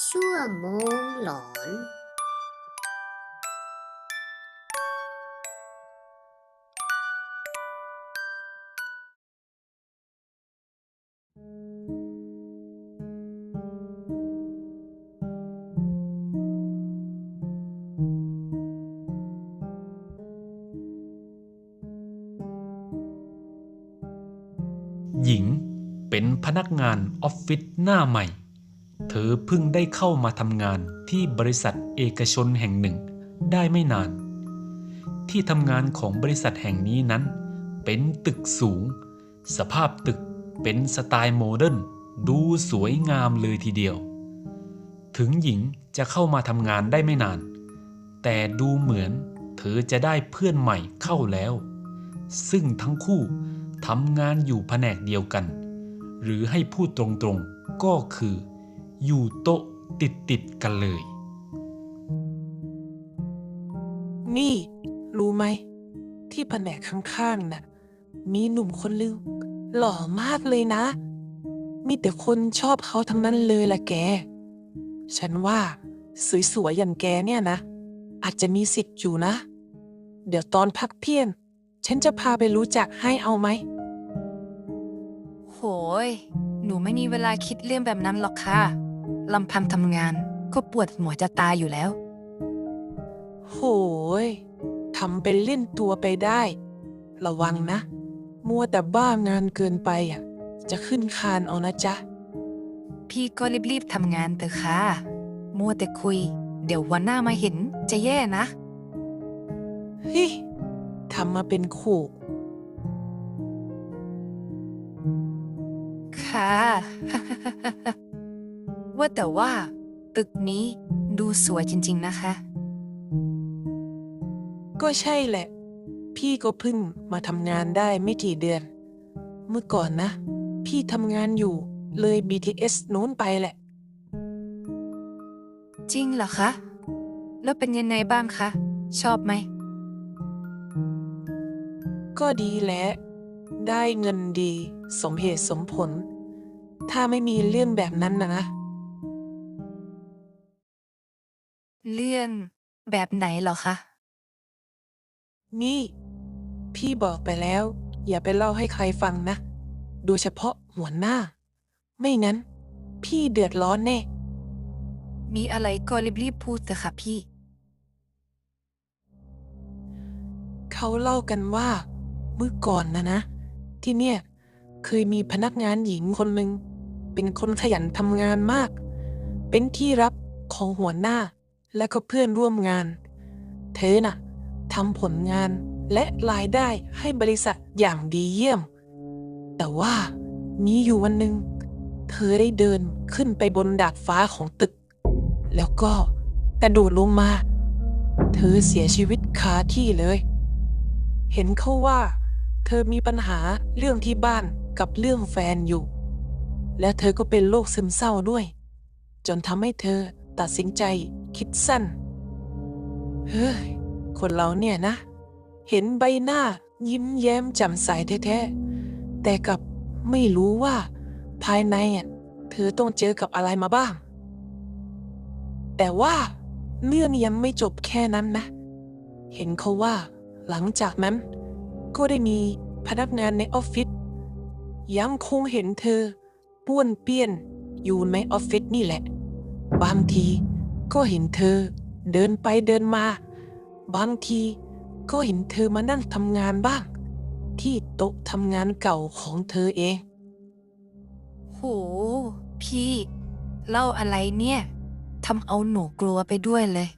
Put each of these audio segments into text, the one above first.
ชั่วโมงหลอน หญิงเป็นพนักงานออฟฟิศหน้าใหม่ เธอเพิ่งได้เข้ามาทำงานที่บริษัทเอกชนแห่งหนึ่ง ได้ไม่นาน ที่ทำงานของบริษัทแห่งนี้นั้น เป็นตึกสูง สภาพตึกเป็นสไตล์โมเดิร์นดูสวยงามเลยทีเดียว ถึงหญิงจะเข้ามาทำงานได้ไม่นาน แต่ดูเหมือนเธอจะได้เพื่อนใหม่เข้าแล้ว ซึ่งทั้งคู่ทำงานอยู่แผนกเดียวกัน หรือให้พูดตรงๆก็คือ อยู่โต๊ะติดติดๆกันเลย นี่ รู้ไหม ที่แผนกข้างๆน่ะ มีหนุ่มคนนึงหล่อมากเลยนะ มีแต่คนชอบเขาทั้งนั้นเลยล่ะแก ฉันว่า สวยๆอย่างแกเนี่ยนะ อาจจะมีสิทธิ์อยู่นะ เดี๋ยวตอนพักเที่ยงฉันจะพาไปรู้จักให้เอาไหม โหย หนูไม่มีเวลาคิดเรื่องแบบนั้นหรอกค่ะ ลำพังทำงาน ก็ปวดหัวจะตายอยู่แล้ว โหยทำเป็นเล่นตัวไปได้ ระวังนะ มัวแต่บ้างานเกินไปอะ จะขึ้นคานเอานะจ๊ะ พี่ก็รีบๆทำงานเถอะค่ะ มัวแต่คุย เดี๋ยววันหน้ามาเห็นจะแย่นะเฮ้ยทำมาเป็นขู่ค่ะ ว่าแต่ว่า ตึกนี้ดูสวยจริง ๆนะคะ ก็ใช่แหละ พี่ก็เพิ่งมาทำงานได้ไม่กี่เดือน เมื่อก่อนนะ พี่ทำงานอยู่เลย BTS นู้นไปแหละ จริงเหรอคะ แล้วเป็นยังไงบ้างคะ ชอบไหม ก็ดีแหละ ได้เงินดี สมเหตุสมผล ถ้าไม่มีเรื่องแบบนั้นนะนะ เลื่อนแบบไหนเหรอคะ นี่ พี่บอกไปแล้ว อย่าไปเล่าให้ใครฟังนะ โดยเฉพาะหัวหน้า ไม่งั้น พี่เดือดร้อนแน่ มีอะไรก็รีบๆพูดเถอะค่ะพี่ เขาเล่ากันว่า เมื่อก่อนนะนะ ที่เนี่ย เคยมีพนักงานหญิงคนหนึ่ง เป็นคนขยันทำงานมาก เป็นที่รักของหัวหน้า และก็เพื่อนร่วมงาน เธอน่ะทำผลงานและรายได้ให้บริษัทอย่างดีเยี่ยม แต่ว่ามีอยู่วันหนึ่งเธอได้เดินขึ้นไปบนดาดฟ้าของตึก แล้วก็กระโดดลงมา เธอเสียชีวิตคาที่เลย เห็นเขาว่า เธอมีปัญหาเรื่องที่บ้านกับเรื่องแฟนอยู่ และเธอก็เป็นโรคซึมเศร้าด้วย จนทำให้เธอ ตัดสินใจคิดสั้น เฮ้ย คนเราเนี่ยนะ เห็นใบหน้ายิ้มแย้มแจ่มใสแท้ๆ แต่กับไม่รู้ว่า ภายในเธอต้องเจอกับอะไรมาบ้าง แต่ว่าเรื่องยังไม่จบแค่นั้นนะ เห็นเขาว่า หลังจากนั้น ก็ได้มีพนักงานในออฟฟิศยังคงเห็นเธอป้วนเปี้ยนอยู่ในออฟฟิศนี่แหละ บางทีก็เห็นเธอเดินไปเดินมา บางทีก็เห็นเธอมานั่งทำงานบ้าง ที่โต๊ะทำงานเก่าของเธอเอง โห พี่ เล่าอะไรเนี่ยทำเอาหนูกลัวไปด้วยเลย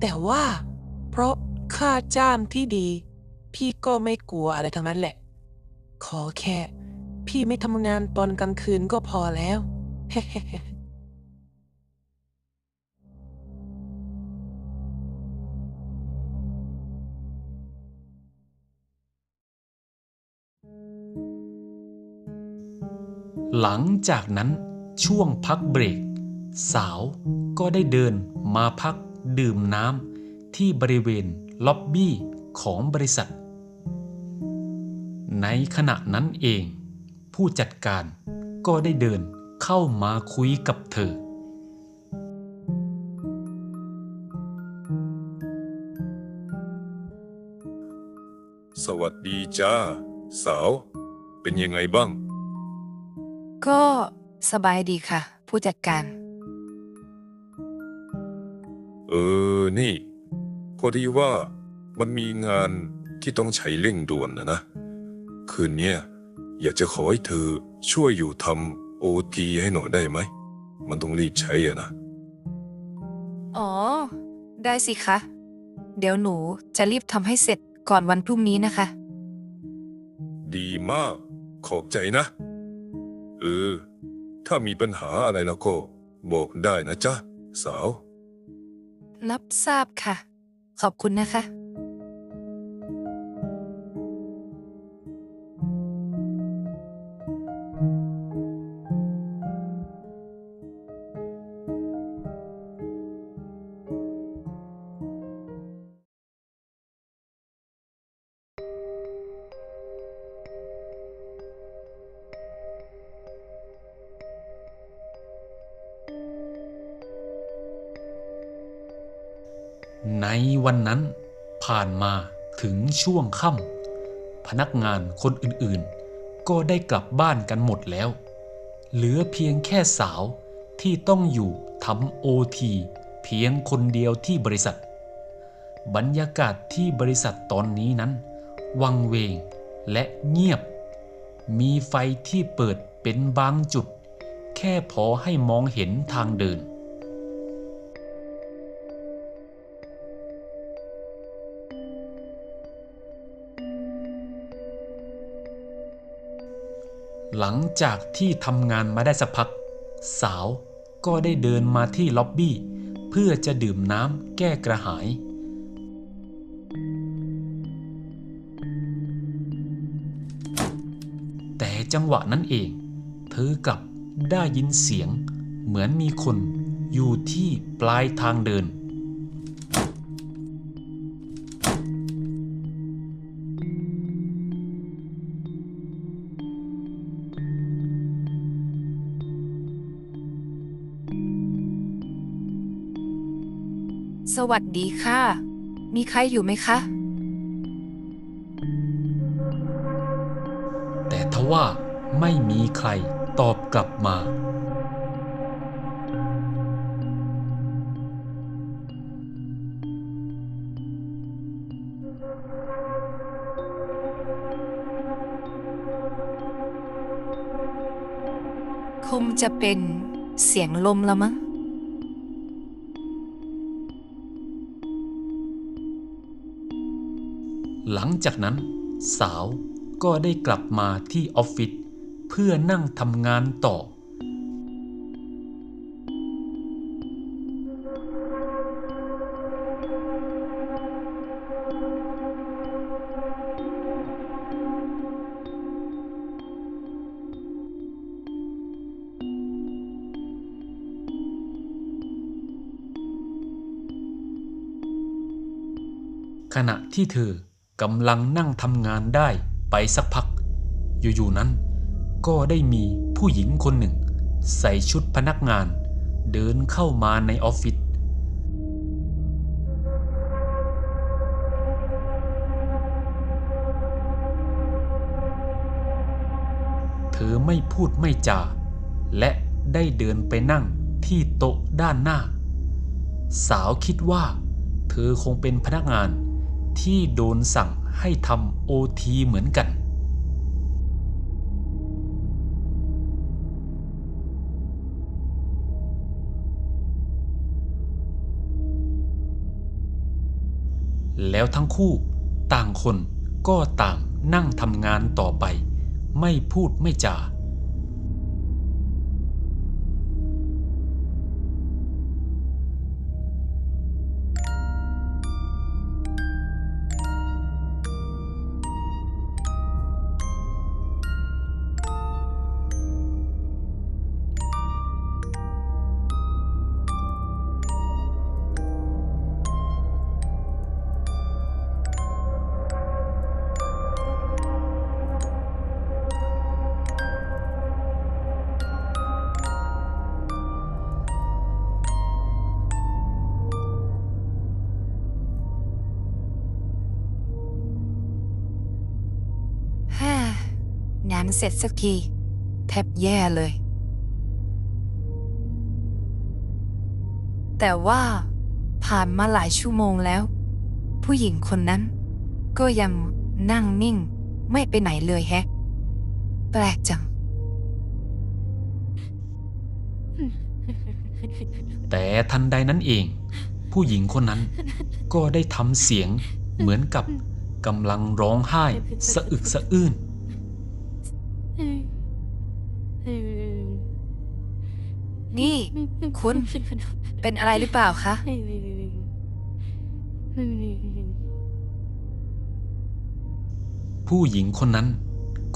แต่ว่า เพราะค่าจ้างที่ดี พี่ก็ไม่กลัวอะไรทั้งนั้นแหละ ขอแค่ พี่ไม่ทำงานตอนกลางคืนก็พอแล้ว หลังจากนั้นช่วงพักเบรก สาวก็ได้เดินมาพักดื่มน้ำที่บริเวณล็อบบี้ของบริษัท ในขณะนั้นเอง ผู้จัดการก็ได้เดิน เข้ามาคุยกับเธอ สวัสดีจ้า สาว เป็นยังไงบ้าง ก็สบายดีค่ะ ผู้จัดการ เออ นี่ พอดีว่ามันมีงานที่ต้องใช้เร่งด่วนนะนะ คืนเนี้ยอยากจะขอให้เธอช่วยอยู่ทำ โอทีให้หน่อยได้ไหม มันต้องรีบใช้อะนะ อ๋อ ได้สิคะ เดี๋ยวหนูจะรีบทำให้เสร็จก่อนวันพรุ่งนี้นะคะ ดีมาก ขอบใจนะ เออ ถ้ามีปัญหาอะไรแล้วก็ บอกได้นะจ๊ะ สาว รับทราบค่ะ ขอบคุณนะคะ ในวันนั้นผ่านมาถึงช่วงค่ำพนักงานคนอื่นๆ ก็ได้กลับบ้านกันหมดแล้ว เหลือเพียงแค่สาวที่ต้องอยู่ทำโอทีเพียงคนเดียวที่บริษัท บรรยากาศที่บริษัทตอนนี้นั้น วังเวงและเงียบ มีไฟที่เปิดเป็นบางจุด แค่พอให้มองเห็นทางเดิน หลังจากที่ทำงานมาได้สักพัก สาวก็ได้เดินมาที่ล็อบบี้ เพื่อจะดื่มน้ำแก้กระหาย แต่จังหวะนั้นเอง เธอกลับได้ยินเสียง เหมือนมีคนอยู่ที่ปลายทางเดิน วัสดีค่ะ มีใครอยู่ไหมคะ แต่ทว่าไม่มีใครตอบกลับมา คงจะเป็นเสียงลมละมั้ง หลังจากนั้นสาวก็ได้กลับมาที่ออฟฟิศเพื่อนั่งทำงานต่อ ขณะที่เธอ กำลังนั่งทำงานได้ไปสักพัก อยู่ๆนั้น ก็ได้มีผู้หญิงคนหนึ่ง ใส่ชุดพนักงาน เดินเข้ามาในออฟฟิศเธอไม่พูดไม่จา และได้เดินไปนั่งที่โต๊ะด้านหน้า สาวคิดว่า เธอคงเป็นพนักงาน ที่โดนสั่งให้ทำโอทีเหมือนกัน แล้วทั้งคู่ต่างคนก็ต่างนั่งทำงานต่อไป ไม่พูดไม่จา นเสร็จสักที แทบแย่เลย แต่ว่าผ่านมาหลายชั่วโมงแล้ว ผู้หญิงคนนั้น ก็ยังนั่งนิ่งไม่ไปไหนเลยแฮะ แปลกจัง แต่ทันใดนั้นเอง ผู้หญิงคนนั้นก็ได้ทำเสียงเหมือนกับกำลังร้องไห้สะอึกสะอื้น นี่ คุณ เป็นอะไรหรือเปล่าคะ ผู้หญิงคนนั้น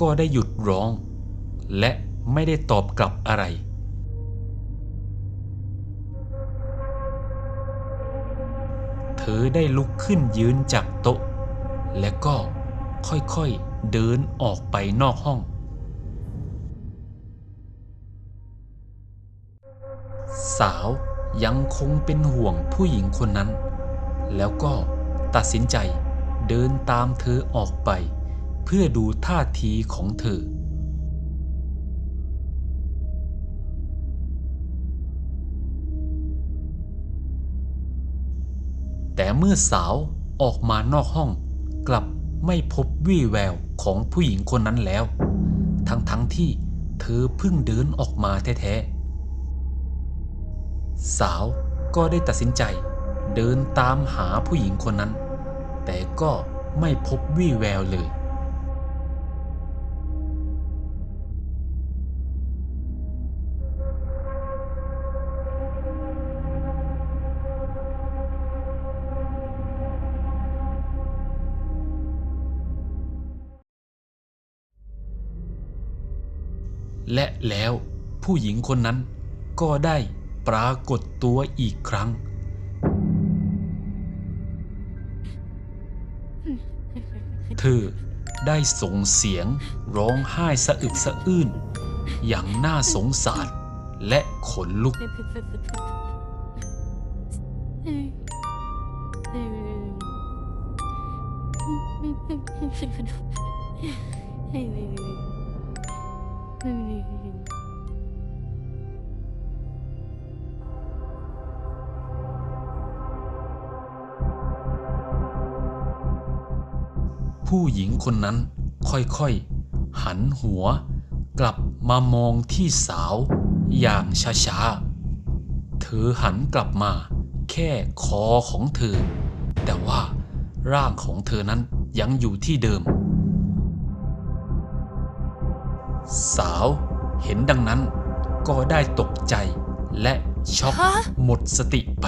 ก็ได้หยุดร้อง และไม่ได้ตอบกลับอะไร เธอได้ลุกขึ้นยืนจากโต๊ะ และก็ค่อยๆเดินออกไปนอกห้อง สาวยังคงเป็นห่วงผู้หญิงคนนั้น แล้วก็ตัดสินใจเดินตามเธอออกไป เพื่อดูท่าทีของเธอ แต่เมื่อสาวออกมานอกห้องกลับไม่พบวี่แววของผู้หญิงคนนั้นแล้ว ทั้งๆทที่เธอเพิ่งเดินออกมาแท้ๆ สาวก็ได้ตัดสินใจเดินตามหาผู้หญิงคนนั้น แต่ก็ไม่พบวี่แววเลย และแล้วผู้หญิงคนนั้นก็ได้ ปรากฏตัวอีกครั้ง เธอได้ส่งเสียงร้องไห้สะอึกสะอื้น อย่างน่าสงสารและขนลุก ผู้หญิงคนนั้นค่อยๆ หันหัวกลับมามองที่สาวอย่างช้าๆ เธอหันกลับมาแค่คอของเธอ แต่ว่าร่างของเธอนั้นยังอยู่ที่เดิม สาวเห็นดังนั้นก็ได้ตกใจและช็อกฮะหมดสติไป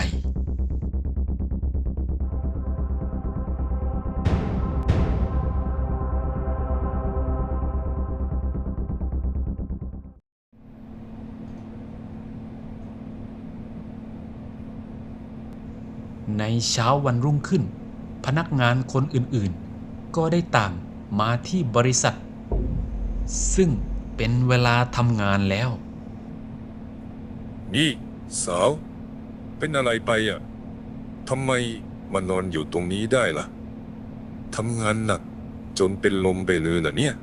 ในเช้าวันรุ่งขึ้น พนักงานคนอื่นๆ ก็ได้ต่างมาที่บริษัท ซึ่งเป็นเวลาทำงานแล้ว นี่ สาว เป็นอะไรไปอะทำไมมานอนอยู่ตรงนี้ได้ล่ะทำงานหนักจนเป็นลมไปเลยเหรอเนี่ย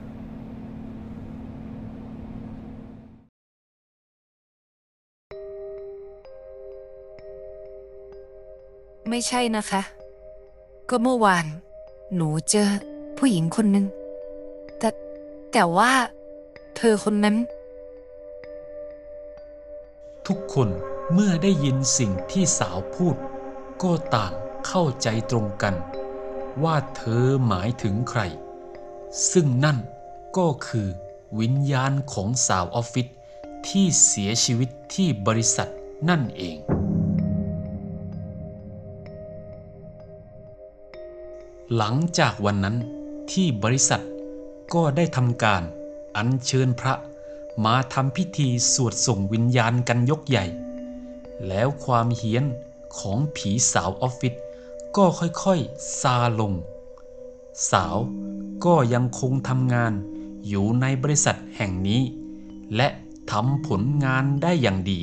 ไม่ใช่นะคะ ก็เมื่อวาน หนูเจอผู้หญิงคนหนึ่งแต่แต่ว่า เธอคนนั้น ทุกคนเมื่อได้ยินสิ่งที่สาวพูด ก็ต่างเข้าใจตรงกัน ว่าเธอหมายถึงใคร ซึ่งนั่นก็คือวิญญาณของสาวออฟฟิศที่เสียชีวิตที่บริษัทนั่นเอง หลังจากวันนั้นที่บริษัทก็ได้ทำการอัญเชิญพระมาทำพิธีสวดส่งวิญญาณกันยกใหญ่ แล้วความเฮี้ยนของผีสาวออฟฟิศก็ค่อยๆซาลง สาวก็ยังคงทำงานอยู่ในบริษัทแห่งนี้ และทำผลงานได้อย่างดี